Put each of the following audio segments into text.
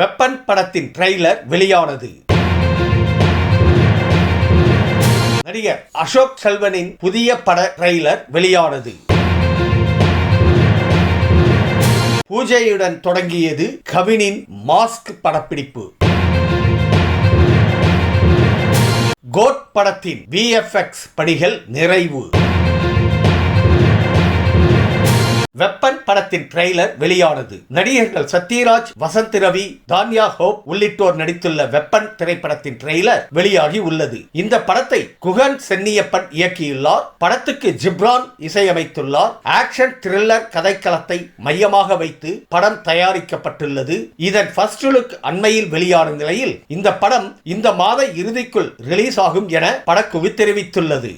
Weapon படத்தின் trailer வெளியானது. நடிகர் அசோக் செல்வனின் புதிய பட ட்ரெய்லர் வெளியானது. பூஜையுடன் தொடங்கியது கவினின் மாஸ்க் படப்பிடிப்பு. கோட் படத்தின் விஎஃப்எக்ஸ் பணிகள் நிறைவு. வெப்பன் படத்தின் ட்ரெய்லர் வெளியானது. நடிகர்கள் சத்யராஜ் வசந்த் ரவி தான்யா ஹோப் உள்ளிட்டோர் நடித்துள்ள வெப்பன் திரைப்படத்தின் ட்ரெய்லர் வெளியாகி உள்ளது. இந்த படத்தை குகன் சென்னியப்பன் இயக்கியுள்ளார். படத்துக்கு ஜிப்ரான் இசையமைத்துள்ளார். ஆக்ஷன் த்ரில்லர் கதைக்களத்தை மையமாக வைத்து படம் தயாரிக்கப்பட்டுள்ளது. இதன் ஃபர்ஸ்ட் லுக் அண்மையில் வெளியான நிலையில் இந்த படம் இந்த மாத இறுதிக்குள் ரிலீஸ் ஆகும் என படக்குழு தெரிவித்துள்ளது.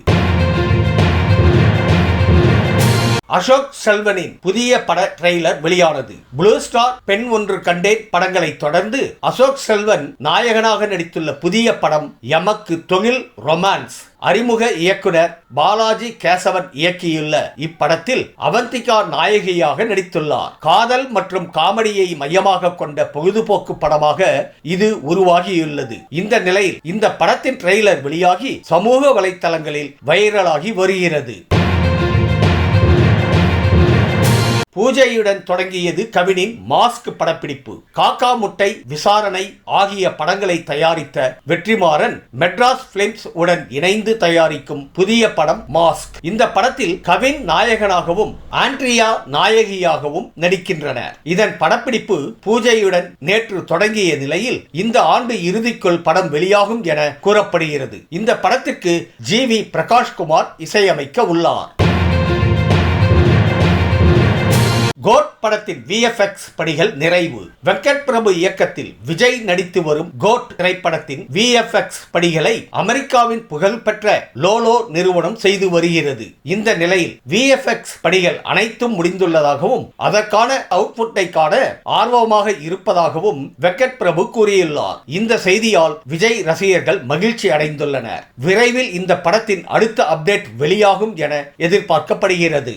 அசோக் செல்வனின் புதிய பட ட்ரெய்லர் வெளியானது. ப்ளூ ஸ்டார் பெண் ஒன்று கண்டேன் படங்களை தொடர்ந்து அசோக் செல்வன் நாயகனாக நடித்துள்ள புதிய படம் எமக்கு தொழில் ரொமான்ஸ். அறிமுக இயக்குனர் பாலாஜி கேசவன் இயக்கியுள்ள இப்படத்தில் அவந்திகா நாயகியாக நடித்துள்ளார். காதல் மற்றும் காமெடியை மையமாக கொண்ட பொழுதுபோக்கு படமாக இது உருவாகியுள்ளது. இந்த நிலையில் இந்த படத்தின் ட்ரெய்லர் வெளியாகி சமூக வலைத்தளங்களில் வைரலாகி வருகிறது. பூஜையுடன் தொடங்கியது கவினின் மாஸ்க் படப்பிடிப்பு. காக்கா முட்டை விசாரணை ஆகிய படங்களை தயாரித்த வெற்றிமாறன் மெட்ராஸ் பிலிம்ஸ் உடன் இணைந்து தயாரிக்கும் புதிய படம் மாஸ்க். இந்த படத்தில் கவின் நாயகனாகவும் ஆண்ட்ரியா நாயகியாகவும் நடிக்கின்றனர். இதன் படப்பிடிப்பு பூஜையுடன் நேற்று தொடங்கிய நிலையில் இந்த ஆண்டு இறுதிக்குள் படம் வெளியாகும் என கூறப்படுகிறது. இந்த படத்திற்கு ஜி வி பிரகாஷ்குமார் இசையமைக்க உள்ளார். கோட் படத்தின் விஎஃப்எக்ஸ் பணிகள் நிறைவு. வெங்கட் பிரபு இயக்கத்தில் விஜய் நடித்து வரும் கோட் திரைப்படத்தின் விஎஃப்எக்ஸ் பணிகளை அமெரிக்காவின் புகழ்பெற்ற லோலோ நிறுவனம் செய்து வருகிறது. இந்த நிலையில் விஎஃப்எக்ஸ் பணிகள் அனைத்தும் முடிந்துள்ளதாகவும் அதற்கான அவுட்புட்டை காண ஆர்வமாக இருப்பதாகவும் வெங்கட் பிரபு கூறியுள்ளார். இந்த செய்தியால் விஜய் ரசிகர்கள் மகிழ்ச்சி அடைந்துள்ளனர். விரைவில் இந்த படத்தின் அடுத்த அப்டேட் வெளியாகும் என எதிர்பார்க்கப்படுகிறது.